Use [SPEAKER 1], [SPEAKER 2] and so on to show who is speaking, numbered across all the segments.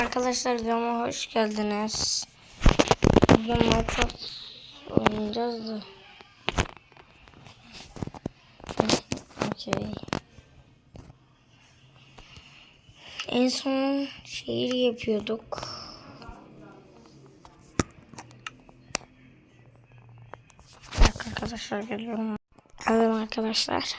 [SPEAKER 1] Arkadaşlar videoma hoş geldiniz. Bugün Minecraft oynayacağız da. Okey. En son şehir yapıyorduk. Dakika Arkadaşlar geliyorum. Evet arkadaşlar.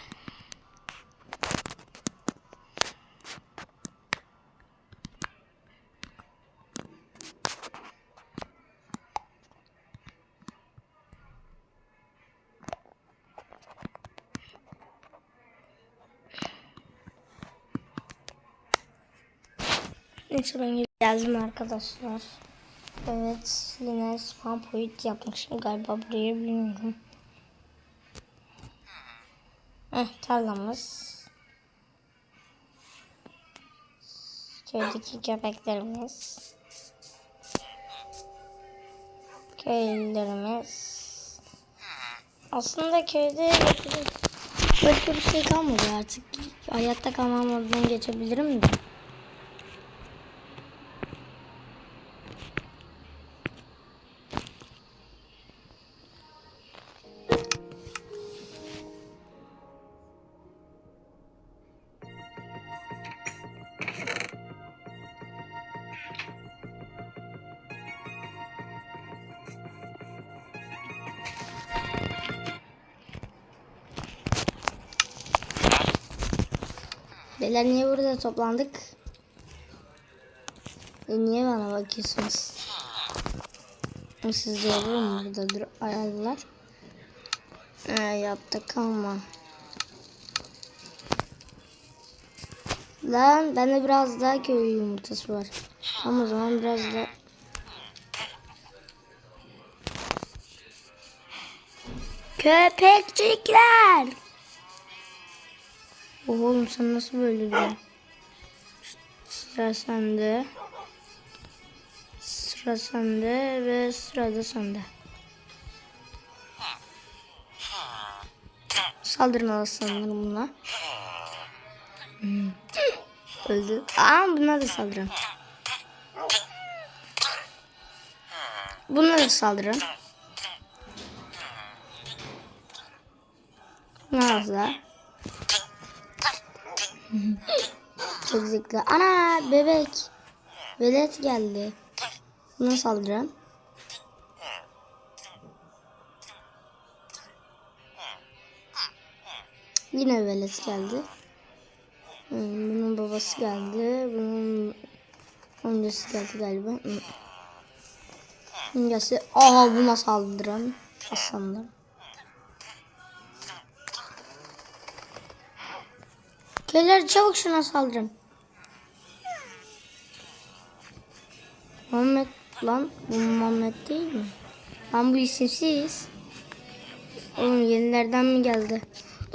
[SPEAKER 1] Neyse ben geldim arkadaşlar. Evet yine spam point yapmışım galiba burayı bilmiyorum. Heh tarlamız. Köydeki köpeklerimiz. Köylülerimiz. Aslında köyde yapacak bir şey kalmadı artık. Hayatta moduna geçebilirim de. Beyler niye burada toplandık? E niye bana bakıyorsunuz? Siz de olur mu burada dur ayarlar? Ee, yaptık ama. Lan bende biraz daha köy yumurtası var. Ama o zaman biraz da Köpekçikler. Oğlum sen nasıl böyle bir Sıra sende. Sıra sende ve sırada sende. Saldırın aslanlarım buna. Hmm. Öldü. Aa buna da saldırın. Buna da saldırın. Nasıl? Çok zevkli. Ana bebek. Velet geldi. Buna saldırın. Yine velet geldi. Hmm, Bunun babası geldi. Bunun öncesi geldi galiba. Hmm. Öncesi. Aa buna saldırın. Aslanlar. Köyler çabuk şuna saldırın. Muhammed lan bu Muhammed değil mi? Lan bu isimsiz. Oğlum yenilerden mi geldi?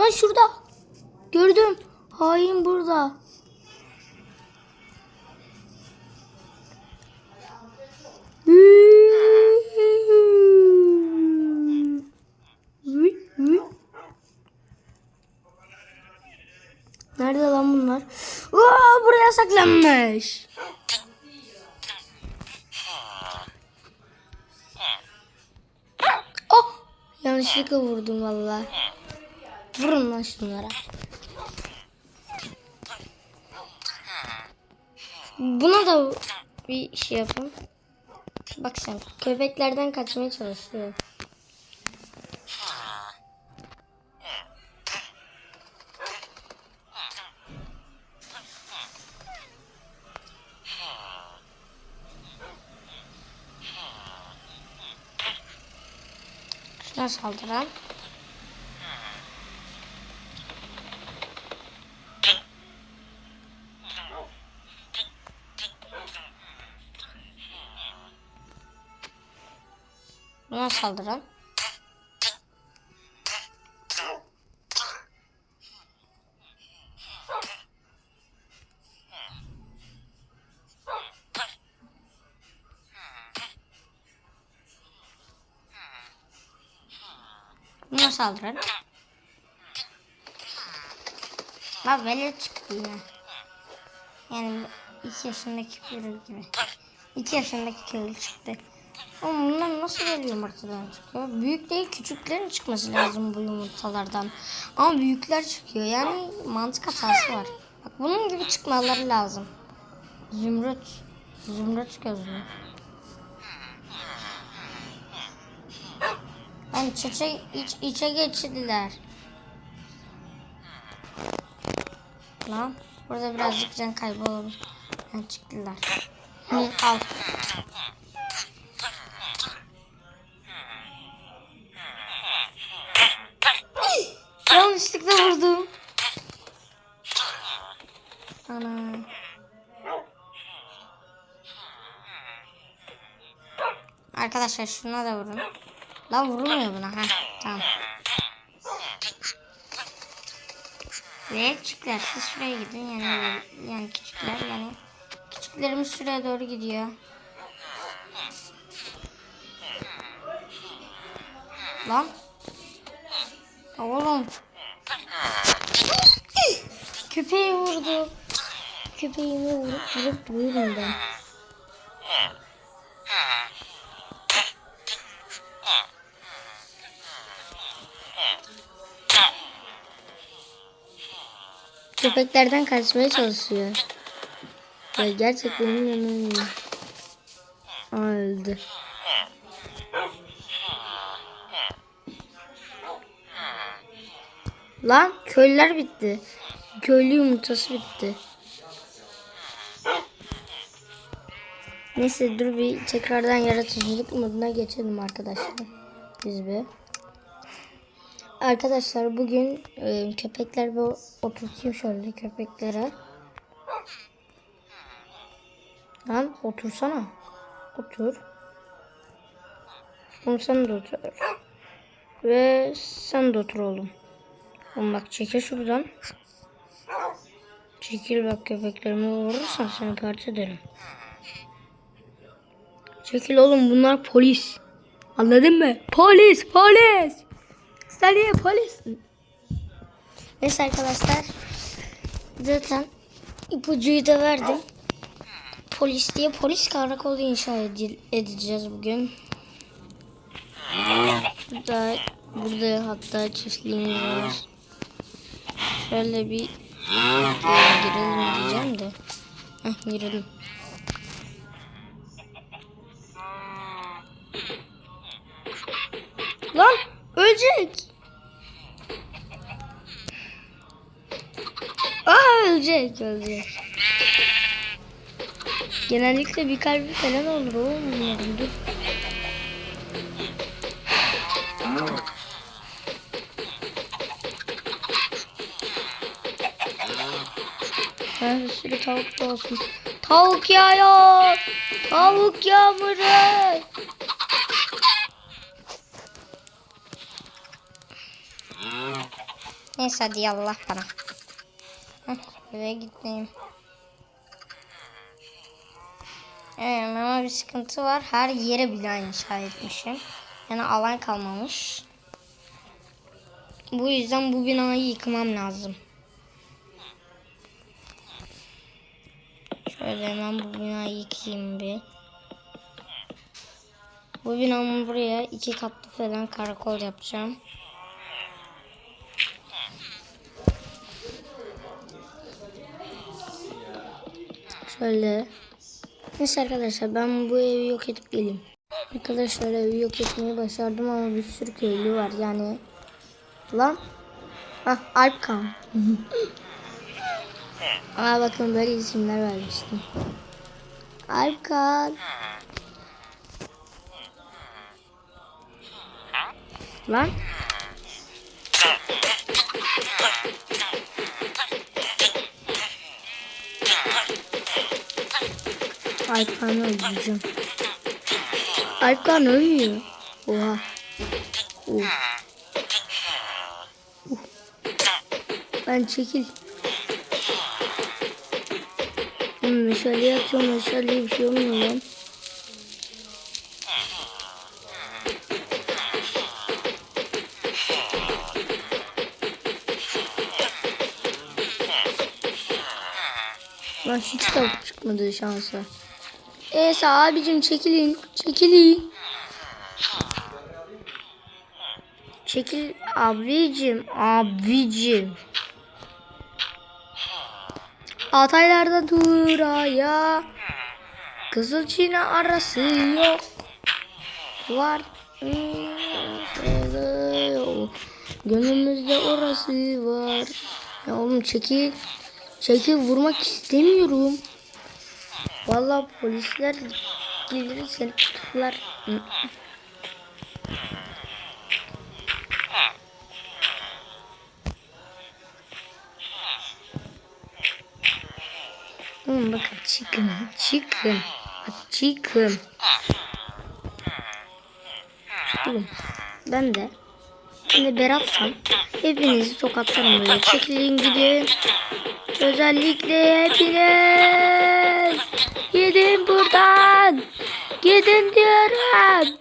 [SPEAKER 1] Lan şurada. Gördüm. Hain burada. Nerede lan bunlar? Aa, saklanmış. Oh! Yanlışlıkla vurdum valla. Vurun lan şunlara. Buna da bir şey yapın. Bak sen köpeklerden kaçmaya çalışıyor. Şuna saldıran. Buna saldıran. Saldıran. Bak velet çıktı yine. Yani 2 yaşındaki köylü gibi. 2 yaşındaki köylü çıktı. Ama bunlar nasıl böyle yumurtadan çıkıyor? Büyük değil küçüklerin çıkması lazım bu yumurtalardan. Ama büyükler çıkıyor. Yani mantık hatası var. Bak bunun gibi çıkmaları lazım. Zümrüt. Zümrüt gözlü. Lan içe, iç, içe geçirdiler. Lan burada birazcık can kaybı oldu. Yani çıktılar. Hı, al. Yanlışlıkla vurdum. Ana. Arkadaşlar şuna da vurun. Lan vurulmuyor buna. ha tamam. Ve küçükler siz şuraya gidin yani yani küçükler yani küçüklerimiz şuraya doğru gidiyor. Lan. Oğlum. Köpeği vurdu. Köpeğimi vurup vurup duruyorum ben. Köpeklerden kaçmaya çalışıyor. Ya gerçekten inanamıyorum. Öldü. Lan köylüler bitti. Köylü yumurtası bitti. Neyse dur bir tekrardan yaratıcılık moduna geçelim arkadaşlar. Biz bir. Arkadaşlar bugün e, köpekler bir oturtayım şöyle köpeklere. Lan otursana. Otur. Oğlum sen de otur. Ve sen de otur oğlum. Oğlum bak çekil şuradan. Çekil bak köpeklerime vurursan seni parça ederim. Çekil oğlum bunlar polis. Anladın mı? Polis polis. Sen polissin? Neyse arkadaşlar. Zaten ipucuyu da verdim. Polis diye polis karakolu inşa edeceğiz bugün. Burada, burada hatta çiftliğimiz var. Şöyle bir girelim diyeceğim de. Heh, girelim. Ölecek ölecek. Genellikle bir kalbi falan olur oğlum dur. Ha, bir sürü tavuk da olsun. Tavuk yağıyor. Tavuk yağmuru. Neyse hadi Allah bana. Buraya gitmeyeyim. Evet ama bir sıkıntı var. Her yere bina inşa etmişim. Yani alan kalmamış. Bu yüzden bu binayı yıkmam lazım. Şöyle hemen bu binayı yıkayayım bir. Bu binamın buraya iki katlı falan karakol yapacağım. Şöyle. Neyse arkadaşlar ben bu evi yok edip geleyim. Arkadaşlar evi yok etmeyi başardım ama bir sürü köylü var yani. Lan. Ah Alpkan. Aa bakın böyle isimler vermiştim. Alpkan. Lan. Alpkan'ı öldüreceğim. Alpkan ölmüyor. Oha. Oh. Ben çekil. Hmm, meşale yatıyorum. Meşale bir şey olmuyor lan. Lan hiç tavuk çıkmadı şansa. Neyse abicim çekilin. Çekilin. Çekil abicim. Abicim. Altaylarda duraya Kızıl Çin'e arası yok Var Gönlümüzde orası var Ya oğlum çekil Çekil vurmak istemiyorum Vallahi polisler gelir seni tutuklar. Oğlum bakın çıkın, çıkın, çıkın. Oğlum ben de, de Berat'sam hepinizi tokatlarım böyle. Çekilin gidin. Özellikle hepiniz. Gidin buradan. Gidin diyorum.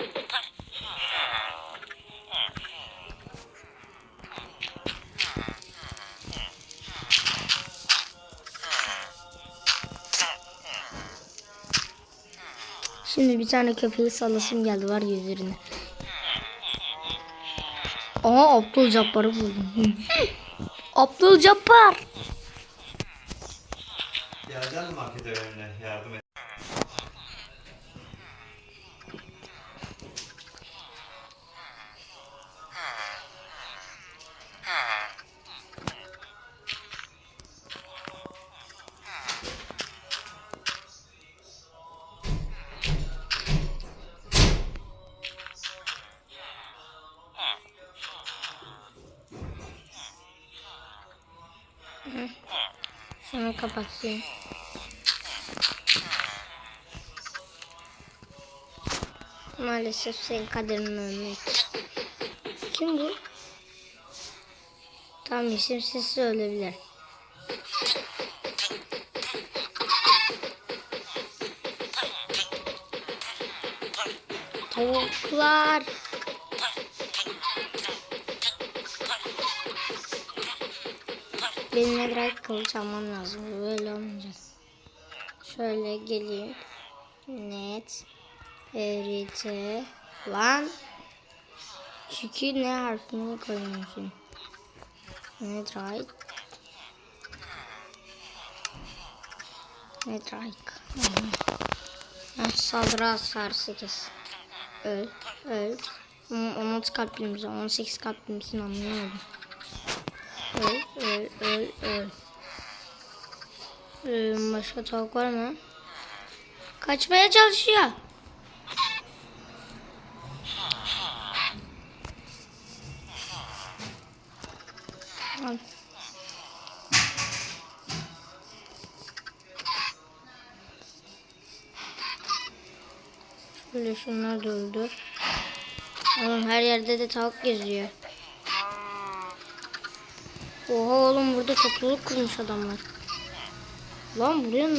[SPEAKER 1] Şimdi bir tane köpeği salasım geldi var ya üzerine. Aa Abdul Cabbar'ı buldum. Hı. Abdul Cabbar.
[SPEAKER 2] Geleceksin mi markete önüne yardım et.
[SPEAKER 1] Şunu kapatayım. Maalesef senin kaderin ölmek. Kim bu? Tam isim sesi ölebilir. Tavuklar. Benim Netherite kılıç almam lazım. Böyle olmayacak. Şöyle geleyim. Net. Erite. Lan. Çünkü ne harfini koyuyorsun? Netherite. Netherite. Heh, saldırı hasar 8. Öl. Öl. 16 kalbimiz 18 kalbimizin anlayamadım. Öl, öl, öl, öl. Ee, başka tavuk var mı? Kaçmaya çalışıyor. Şunlar da. Oğlum her yerde de tavuk geziyor. Oha oğlum burada topluluk kurmuş adamlar. Lan buraya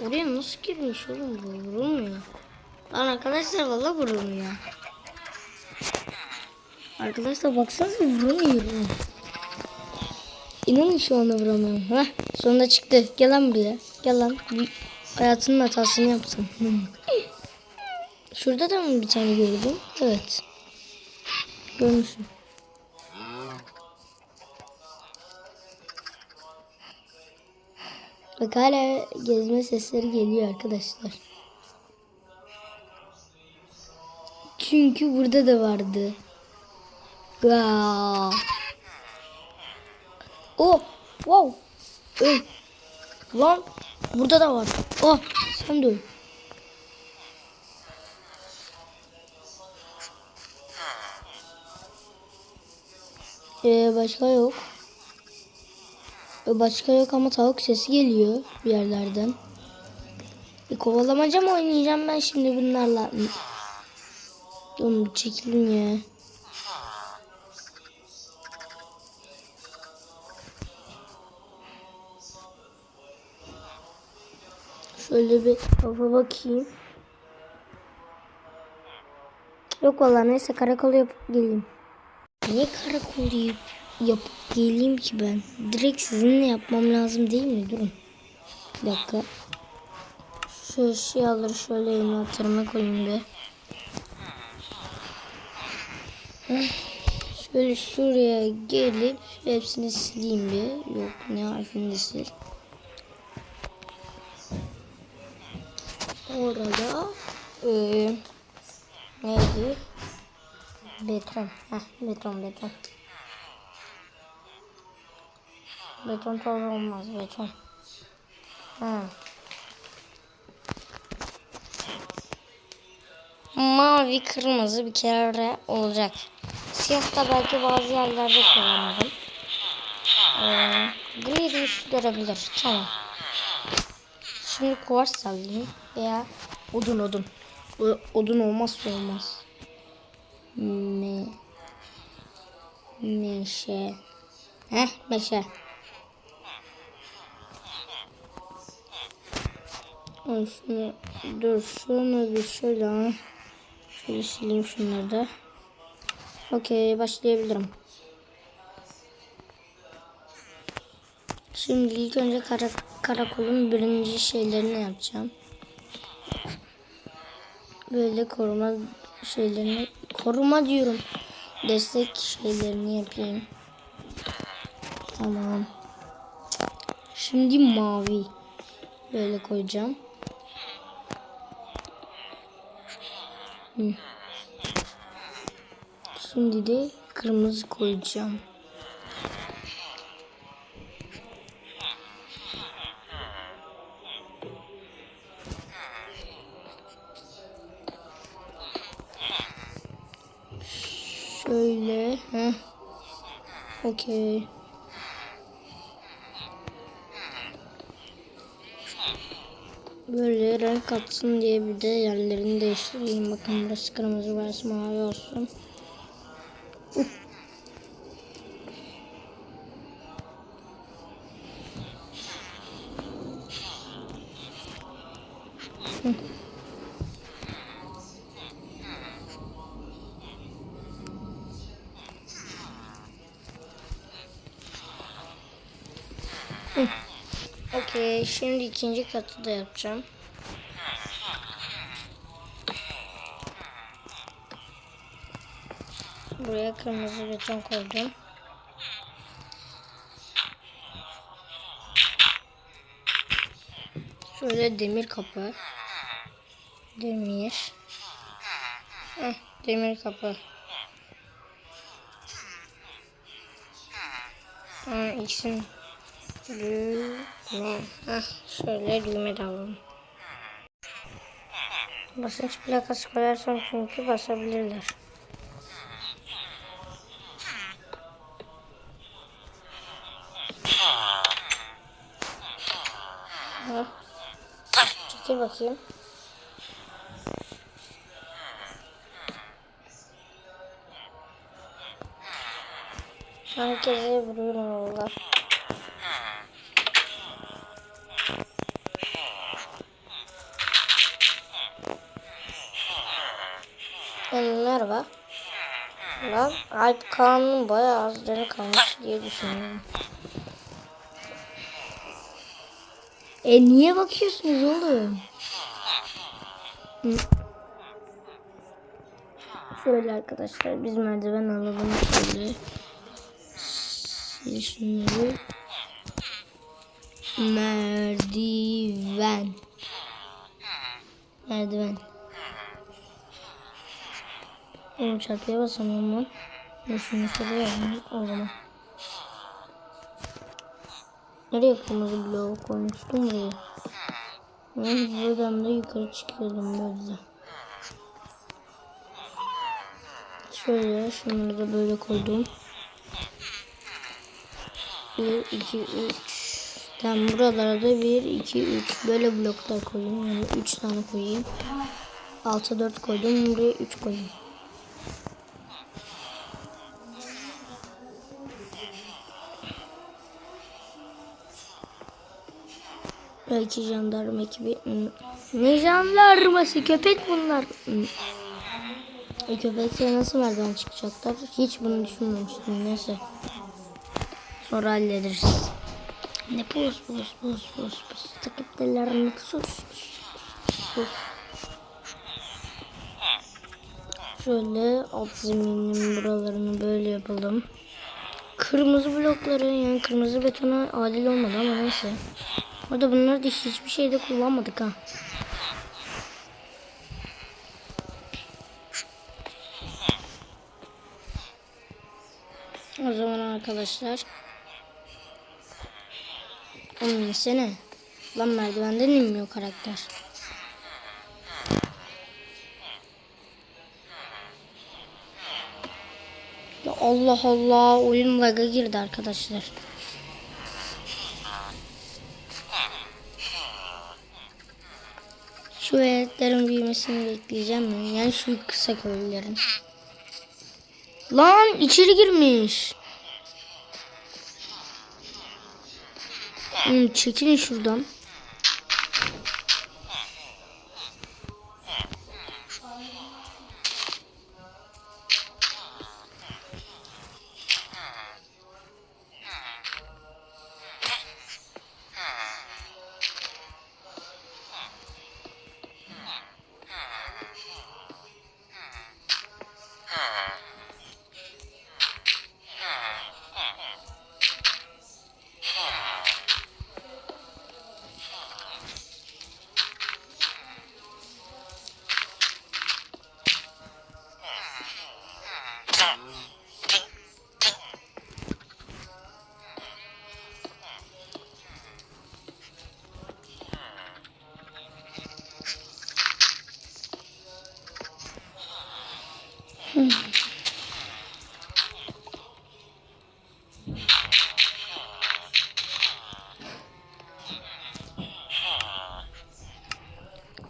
[SPEAKER 1] oraya nasıl girmiş oğlum bu vurulmuyor. Lan arkadaşlar valla vurulmuyor. Arkadaşlar baksanıza vuramıyor. İnanın şu anda vuramıyorum. Heh, sonunda çıktı. Gel lan buraya. Gel lan. Hayatının hatasını yapsın. Şurada da mı bir tane gördüm? Evet. Görmüşsün. Bak hala gezme sesleri geliyor arkadaşlar. Çünkü burada da vardı. Gaa. Oh, wow. Öl. Lan burada da var. Oh, sen de öl. Ee, başka yok. Başka yok ama tavuk sesi geliyor bir yerlerden. E, kovalamaca mı oynayacağım ben şimdi bunlarla? Oğlum çekilin ya. Şöyle bir kafa bakayım. Yok valla neyse karakolu yapıp geleyim. Niye karakolu yap yapıp geleyim ki ben? Direkt sizinle yapmam lazım değil mi? Durun. Bir dakika. Şu eşyaları şöyle envanterime koyayım bir. Şöyle şuraya gelip hepsini sileyim bir. Yok ne harfini sil. Orada eee neydi? Beton. Heh, beton beton. Beton toz olmaz beton. Ha. Mavi kırmızı bir kere olacak. Siyah da belki bazı yerlerde kullanırım. Ee, gri de iş görebilir. Tamam. Şimdi kuvars alayım. Veya odun odun. O- Odun olmazsa olmaz. Me meşe. Heh meşe. Şunu, dur şunu bir şöyle al. Şöyle sileyim şunları da. Okey başlayabilirim. Şimdi ilk önce kara, karakolun birinci şeylerini yapacağım. Böyle koruma şeylerini koruma diyorum. Destek şeylerini yapayım. Tamam. Şimdi mavi. Böyle koyacağım. Şimdi de kırmızı koyacağım. Şöyle. Heh. Okey. Böyle renk katsın diye bir de yerlerini değiştireyim. Bakın burası kırmızı burası mavi olsun. Şimdi ikinci katı da yapacağım. Buraya kırmızı beton koydum. Şöyle demir kapı. Demir. Heh, demir kapı. Ha, ikisini Düğme. Heh, şöyle düğme de alalım. Basınç plakası koyarsam çünkü basabilirler. Heh. Çekil bakayım. Herkese vuruyorum merhaba. Lan Alp Kaan'ın bayağı az canı kalmış diye düşünüyorum. E niye bakıyorsunuz oğlum? Hı. Şöyle arkadaşlar biz merdiven alalım şöyle. Şunları. Merdiven. Merdiven. Oğlum çarpıya basamıyorum lan. Şunu yapayım o zaman. Nereye kırmızı bloğu koymuştum buraya? Ben buradan da yukarı çıkıyordum böyle. Şöyle şunları da böyle koydum. 1, 2, 3. Tamam buralara da 1, 2, 3. Böyle bloklar koyayım. Yani 3 tane koyayım. Alta 4 koydum. Buraya 3 koyayım. Belki jandarma ekibi. Hmm. Ne jandarması? Köpek bunlar. Hmm. E köpekler nasıl merdiven çıkacaklar? Hiç bunu düşünmemiştim. Neyse. Sonra hallederiz. Ne pus pus pus pus. Takıp dillerini sus sus sus. Şöyle alt zeminin buralarını böyle yapalım. Kırmızı blokları yani kırmızı betona adil olmadı ama neyse. Orada bunları da hiçbir şeyde kullanmadık ha. O zaman arkadaşlar. Oğlum insene. Lan merdivenden inmiyor karakter. Ya Allah Allah oyun lag'a girdi arkadaşlar. Şu veletlerin büyümesini bekleyeceğim mi? Yani şu kısa köylülerin. Lan içeri girmiş. Hmm, çekilin şuradan.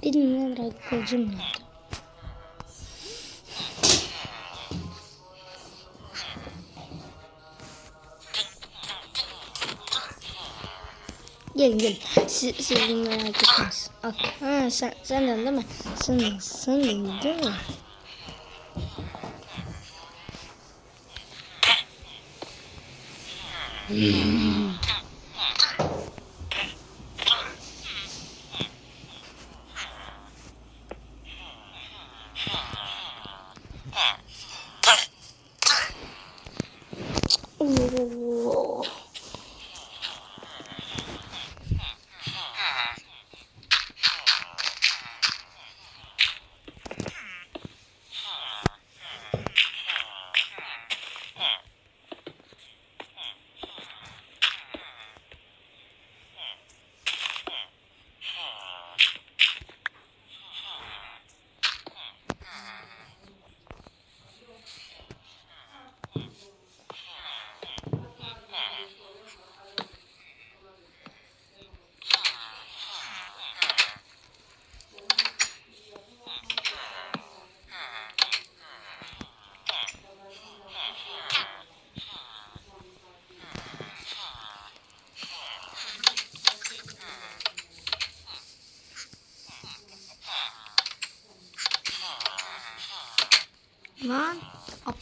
[SPEAKER 1] Benim ne bırak kılıcım nerede? Gelin gelin. Siz, siz merak etmeyin. Al. Ha, sen, senden değil mi? Sen, sen değil mi? Mm.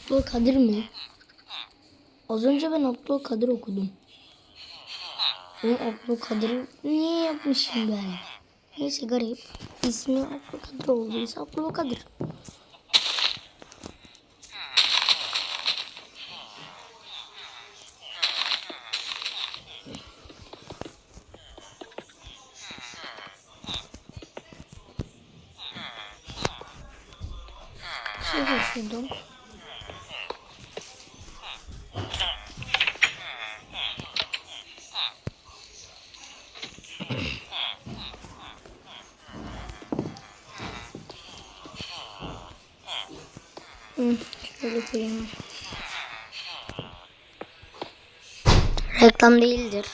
[SPEAKER 1] Abdülkadir mi? Az önce ben Abdülkadir okudum. O Abdülkadir niye yapmışım ben? Neyse garip. İsmi Abdülkadir olduysa Abdülkadir. Şöyle Reklam değildir.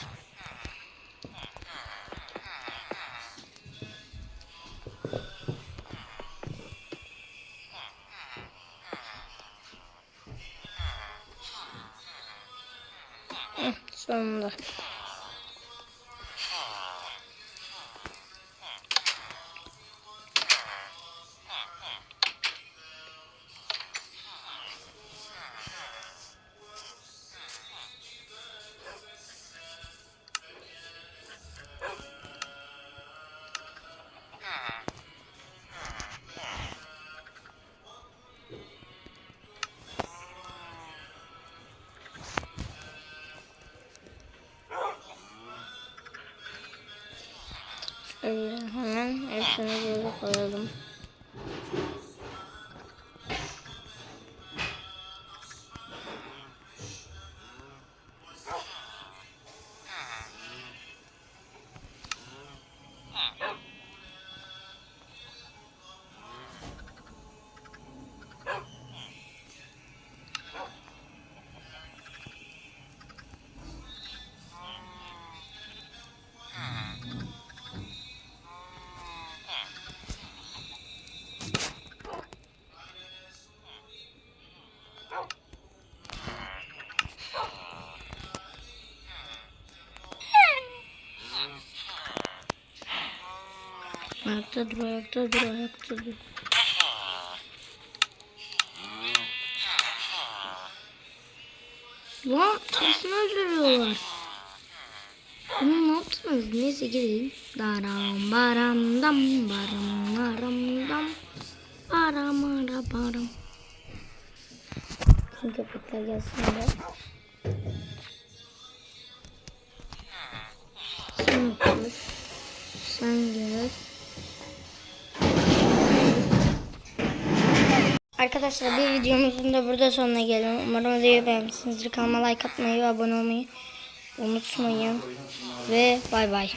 [SPEAKER 1] Hemen hepsini böyle koyalım. Ayakta dur, ayakta dur, ayakta dur. Lan hepsini öldürüyorlar. Bunu ne yaptınız? Neyse gidin. Daram baram dam baram naram dam. Baram ara baram. Bütün köpekler gelsinler. Arkadaşlar bir videomuzun da burada sonuna gelelim. Umarım videoyu beğenmişsinizdir. Kanalıma like atmayı ve abone olmayı unutmayın. Ve bay bay.